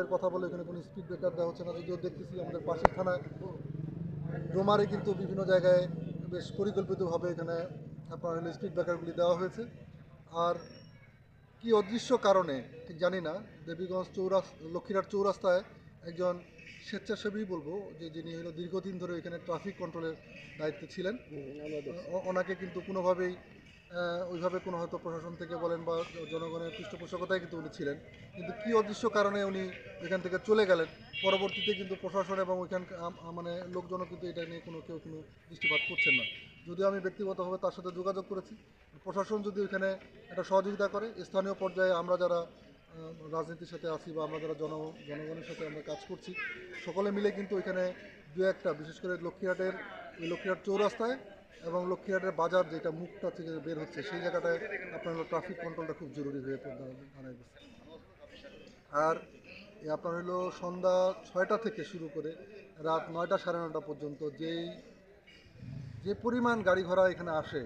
ব্রেকারের কথা বলে এখানে কোনো স্পিড ব্রেকার দেওয়া হচ্ছে না। যদিও দেখতেছি আমাদের পাশের থানায় ডোমারে কিন্তু বিভিন্ন জায়গায় বেশ পরিকল্পিতভাবে এখানে আপনার হলো স্পিড ব্রেকারগুলি দেওয়া হয়েছে। আর কি অদৃশ্য কারণে ঠিক জানি না দেবীগঞ্জ চৌরাস লক্ষ্মীরাট চৌরাস্তায় একজন স্বেচ্ছাসেবী বলব যে যিনি হলো দীর্ঘদিন ধরে এখানে ট্রাফিক কন্ট্রোলের দায়িত্বে ছিলেন। ওনাকে কিন্তু কোনোভাবেই ওইভাবে কোনো হয়তো প্রশাসন থেকে বলেন বা জনগণের পৃষ্ঠপোষকতায় কিন্তু উনি ছিলেন। কিন্তু কি অদৃশ্য কারণে উনি এখান থেকে চলে গেলেন। পরবর্তীতে কিন্তু প্রশাসন এবং ওইখান মানে লোকজনও কিন্তু এটা নিয়ে কোনো কেউ কোনো দৃষ্টিপাত করছেন না। যদিও আমি ব্যক্তিগতভাবে তার সাথে যোগাযোগ করেছি, প্রশাসন যদি ওইখানে একটা সহযোগিতা করে, স্থানীয় পর্যায়ে আমরা যারা রাজনীতির সাথে আছি বা আমরা যারা জন, জনগণের সাথে আমরা কাজ করছি, সকলে মিলে কিন্তু ওইখানে দু একটা, বিশেষ করে লক্ষ্মীহাটের, ওই লক্ষ্মীহাট চৌরাস্তায় এবং লক্ষ্মীহাটের বাজার যেটা মুখটা থেকে বের হচ্ছে, সেই জায়গাটায় আপনার ট্রাফিক কন্ট্রোলটা খুব জরুরি হয়ে দাঁড়ায় আর আপনার হলো সন্ধ্যা ছয়টা থেকে শুরু করে রাত নয়টা সাড়ে নটা পর্যন্ত যেই, যে পরিমাণ গাড়ি ঘোড়া এখানে আসে,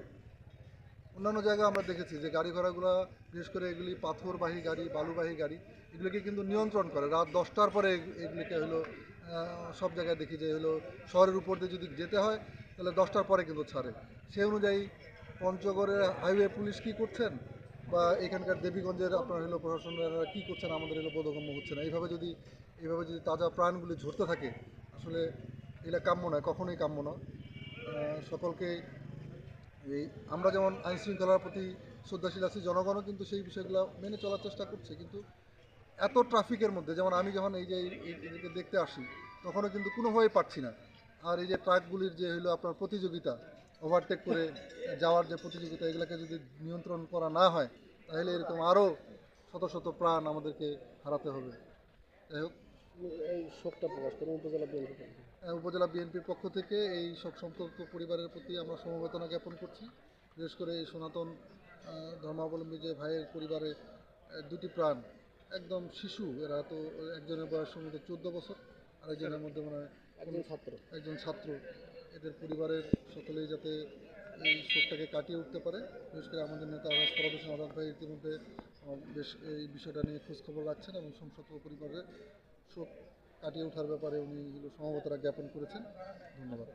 অন্যান্য জায়গায় আমরা দেখেছি যে গাড়ি ঘোড়াগুলো, বিশেষ করে এগুলি পাথরবাহী গাড়ি, বালুবাহী গাড়ি, এগুলিকে কিন্তু নিয়ন্ত্রণ করে। রাত দশটার পরে এগুলিকে হলো সব জায়গায় দেখি যে হলো শহরের উপর দিয়ে যদি যেতে হয়, তাহলে দশটার পরে কিন্তু ছাড়ে। সেই অনুযায়ী পঞ্চগড়ের হাইওয়ে পুলিশ কি করছেন? বা এখানকার দেবীগঞ্জের আপনার হলো প্রশাসনেরা কী করছেন, আমাদের হলো বোধগম্য হচ্ছে না। এইভাবে যদি এইভাবে যদি তাজা প্রাণগুলি ঝরতে থাকে, আসলে এটা কাম্য নয়, কখনোই কাম্য নয়। সকলকে এই, আমরা যেমন আইন শৃঙ্খলার প্রতি শ্রদ্ধাশীল আছি, জনগণও কিন্তু সেই বিষয়গুলো মেনে চলার চেষ্টা করছে, কিন্তু এত ট্রাফিকের মধ্যে, যেমন আমি যখন এই যে এদিকে দেখতে আসি, তখনও কিন্তু কোনোভাবেই পারছি না। আর এই যে ট্রাকগুলির যে হলো আপনার প্রতিযোগিতা ওভারটেক করে যাওয়ার যে প্রতিযোগিতা এগুলোকে যদি নিয়ন্ত্রণ করা না হয় তাহলে এরকম আরও শত শত প্রাণ আমাদেরকে হারাতে হবে। যাই হোক। এই শোকটা প্রকাশ করেন উপজেলা বিএনপি উপজেলা বিএনপির পক্ষ থেকে এই সব সম্পর্ক পরিবারের প্রতি আমরা সমবেদনা জ্ঞাপন করছি। বিশেষ করে এই সনাতন ধর্মাবলম্বী যে ভাইয়ের পরিবারে দুটি প্রাণ একদম শিশু এরা তো একজনের বয়স সম্ভবত চোদ্দ বছর আর একজনের মধ্যে মানে একজন ছাত্র। একজন ছাত্র। এদের পরিবারের সকলেই যাতে এই শোকটাকে কাটিয়ে উঠতে পারে। বিশেষ করে আমাদের নেতা পরবেশন আজাদ ভাই ইতিমধ্যে বেশ এই বিষয়টা নিয়ে খোঁজখবর রাখছেন এবং সংসদ পরিবারের শোক কাটিয়ে ওঠার ব্যাপারে উনি সমবেতরা জ্ঞাপন করেছেন। ধন্যবাদ।